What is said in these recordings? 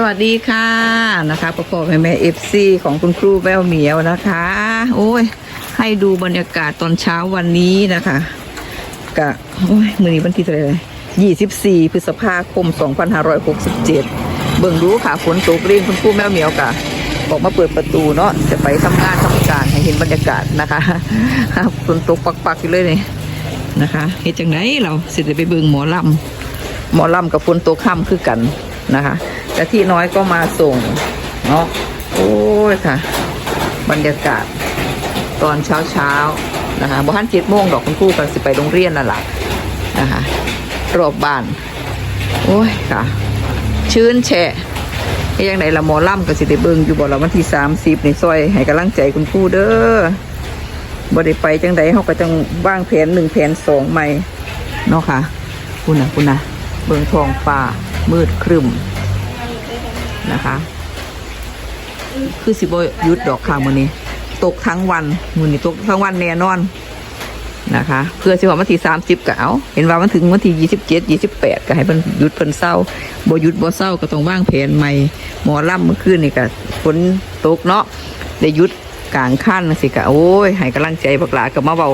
สวัสดีค่ะนะคะประกอบแม่แม่เอฟซีของคุณครูแววเหมียวนะคะ โอ้ย ให้ดูบรรยากาศตอนเช้าวันนี้นะคะกะโอ้ยมือนี้วันที่เท่าไหร่เลย24พฤษภาคม2567เบิ่งรู้ค่ะฝนตกเรียนคุณครูแมวเหมียวกะบอกมาเปิดประตูเนาะจะไปทำงานทำการให้เห็นบรรยากาศนะคะฝนตกปักๆอยู่เลยนี่นะคะเฮ็ดจังไหนเราสิได้ไปเบิ่งหมอลำหมอลำกับฝนตกค่ำคือกันนะคะ แต่ที่น้อยก็มาส่งเนาะโอ้ยค่ะ บรรยากาศตอนเช้าเช้านะคะบ้านเจ็ดโมงดอกคุณครูกันสิไปโรงเรียนนั่นแหละนะคะรอบบ้าน โอ้ยค่ะ ชื้นแฉะยังไงละหมอล่ำกับสิได้เบิงอยู่บ่ละวันที่สามสิบในซอยให้กำลังใจคุณครูเด้อบ่ได้ไปจังใดเขาก็จังว่างแผนหนึ่งแผนสองใหม่เนาะค่ะ คุณนะคุณนะเบิงทองฟ้ามืดครึม นะคะ คือสิบหยุดดอกค่ะมือนี้ ตกทั้งวันมือนี้ตกทั้งวันแน่นอนนะคะ เพื่อสิว่าวันที่สามสิบก็เอาเห็นว่ามันถึงวันที่ยี่สิบเจ็ดยี่สิบแปดก็ให้เพิ่นหยุดเพิ่นเศร้าบ่ยุดบ่เศร้าก็ต้องว่างแผนใหม่หมอล่ำเมื่อคืนนี่ก็ฝนตกเนาะได้หยุดกลางขั้นสิกะโอ้ยให้กำลังใจบักหลาก็มาเบา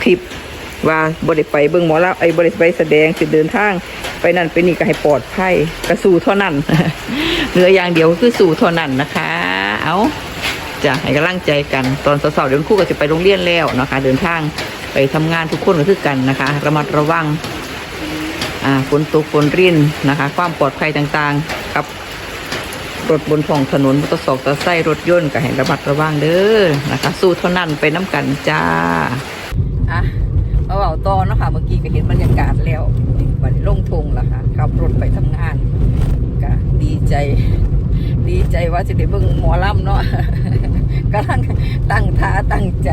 คลิป ว่าบ่ได้ไปเบิ่งหมอลำไอ้บ่ได้ไปแสดงสิเดินทาง ไปนั่นไปนี่ก็ให้ปลอดภัยก็สู้เท่านั้นเหลืออย่างเดียวก็คือสู้เท่านั้นนะคะ เอาจะให้กำลังใจกันตอนสาวๆเดี๋ยวคู่ก็จะไปโรงเรียนแล้วนะคะ เดินทางไปทำงานทุกคนก็คือกันนะคะ ระมัดระวังอ่าฝนตกฝนรินนะคะ ความปลอดภัยต่างๆกับรถบนท้องถนนมอเตอร์ไซค์ตะไซรถยนต์ก็ให้ระมัดระวังเด้อนะคะ สู้เท่านั้นไปน้ำกันจ้าอะ มาเบาตอนนะคะเมื่อกี้ก็เห็นบรรยากาศแล้ววันลงทงแล้วค่ะขับรถไปทำงานก็ดีใจ ดีใจว่าจะได้เบิ่งหมอลำเนาะกำลังตั้งท่าตั้งใจ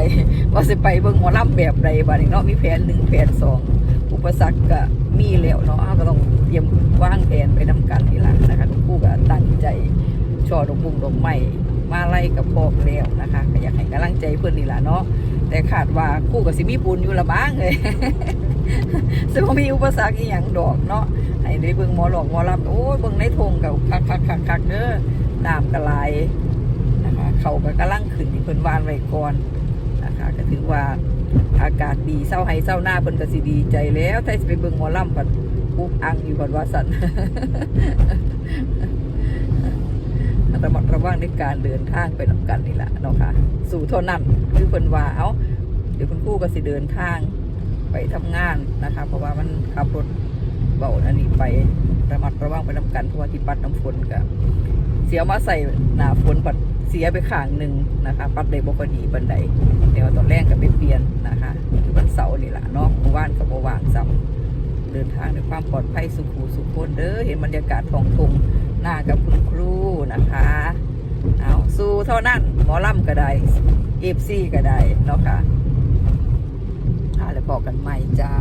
ว่าจะไปเบิ่งหมอลำแบบใดบ้านี้เนาะมีแผนหนึ่งแผนสองอุปสรรคก็มีแล้วเนาะก็ต้องเตรียมวางแผนไปนำกันทีหลังนะคะทุกคู่ก็ตั้งใจช่อดอกบุ้งดอกไม้ มาไล่กับพอกแล้วนะคะก็อยากให้กำลังใจเพื่อนนี่แหละเนาะแต่ขาดว่าคู่กับสิมีบุญอยู่ละบ้างเลยซึ่งมีอุปสรรคอีหยังดอกเนาะให้ได้เบิ่งหมอหลอกหมอลำโอ้ยเบิ่งในทงกับคักคักคักคักเด้อน้ำกระไหลายนะคะเขาก็กำลังขึ้นเพิ่นวานไว้ก่อนนะคะก็ถือว่าอากาศดีเศร้าให้เศร้าหน้าเพิ่นก็สิดีใจแล้วถ้าสิไปเบิ่งหมอลำปัดปุ๊บอังอยู่ปัดว่าสัน ระวังในการเดินทางไปนำกันนี่แหละเนาะค่ะ สู่เท่านั้นคือเพิ่นว่าเอาเดี๋ยวคุณครู่ก็สิเดินทางไปทำงานนะคะ เพราะว่ามันขับรถเบาอันนี้ไประมัดระวังไปน้ำกันเพราะว่าที่ปัดน้ำฝนก็เสียมาใส่หนาฝนปัดเสียไปข้างหนึ่งนะคะ ปัดได้บ่พอดีบันไดเดี๋ยวตอนแรกก็ไปเปลี่ยนนะคะคือวันเสาร์นี่แหละเนาะเมื่อวานกับเมื่อวานซ้ำเดินทางด้วยความปลอดภัยสุขูสุขคนเด้อเห็นบรรยากาศท้องทุ่งหน้ากับคุณครูนะคะ สู้เท่านั้นหมอลำก็ได้เอฟซีก็ได้เนาะค่ะอ่าแล้วบอกกันใหม่จ้า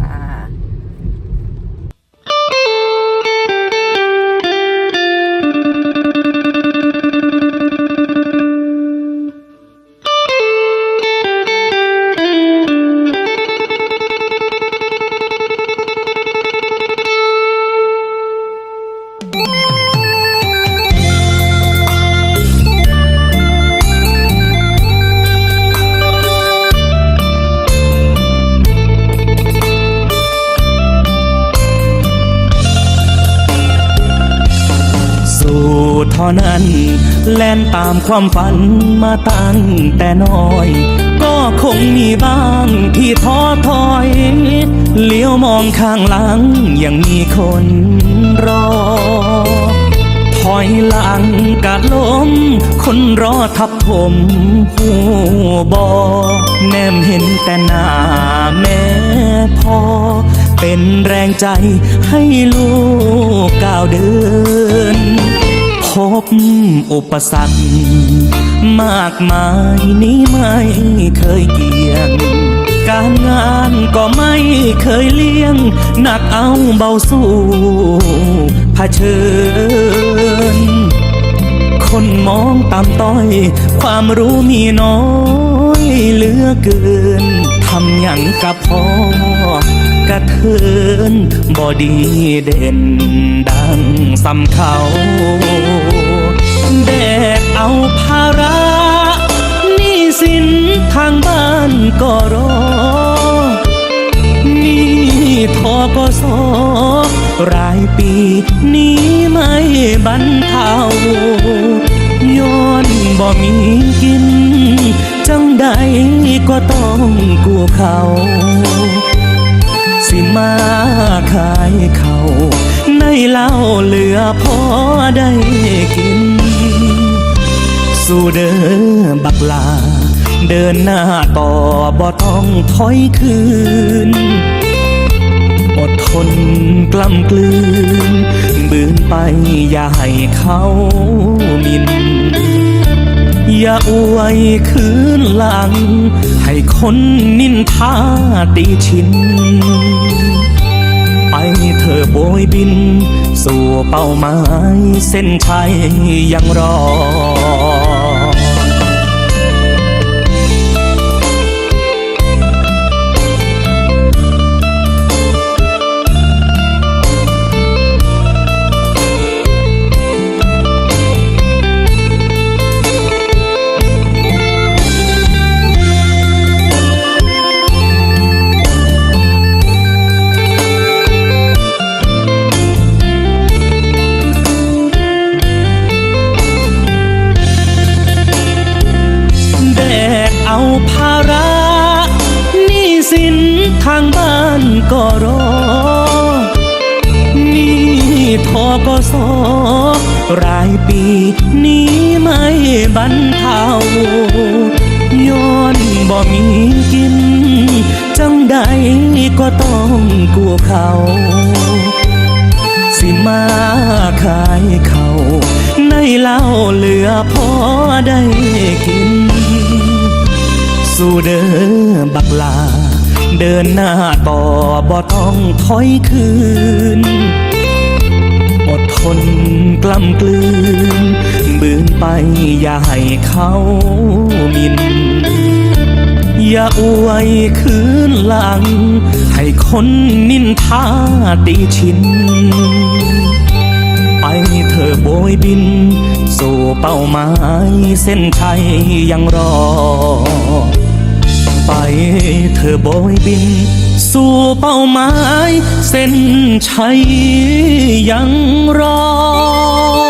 เท่านั้น แล่นตามความฝันมาตั้งแต่น้อย ก็คงมีบ้างที่ท้อถอย เลี้ยวมองข้างหลังยังมีคนรอ ถอยหลังกะล้ม คนรอทับผมหูบอแนมเห็นแต่หน้าแม่พ่อเป็นแรงใจให้ลูกก้าวเดิน บอุปสรรคมากมายนี้ไม่เคยเกี่ยง การงานก็ไม่เคยเลี่ยง หนักเอาเบาสู้เผชิญ คนมองต่ำต้อย ความรู้มีน้อยเหลือเกิน ทำอย่างกับพ่อ กระเทินบอดีเด่นดังสำเขาเอาภาระนี้สินทางบ้านก็รอนี่ทอกสรายปีนี้ไม่บรรเทาย้อนบ่มีกิน จังใดก็ต้องกู้เขา สิมาขายเขาในเหล้าเหลือพอได้กิน สู่เดินบักลา เดินหน้าต่อบ่ต้องถอยคืน อดทนกล้ำกลืน บืนไปอย่าให้เขามิน อย่าอวยคืนหลัง ให้คนนินทาตีชิน ไปเธอโบยบิน สู่เป้าหมายเส้นชัยยังรอาภาระหนี้สินทางบ้านก็รอนี่ทกสรายปีนี้ไม่บรรเทาย้อนบ่มีกิน จังใดก็ต้องกู้เขา สิมาขายเขา ในเหล้าเหลือพอได้กิน กลา เดินหน้าต่อบ่ต้องถอยคืน อดทนกล้ำกลืน บืนไปอย่าให้เขามิน อย่าอวยคืนหลัง ให้คนนินทาตีชิน ไปเธอโบยบิน สู่เป้าหมายเส้นชัยยังรอ อโบยบิน สู่เป้าหมาย เส้นชัยยังรอ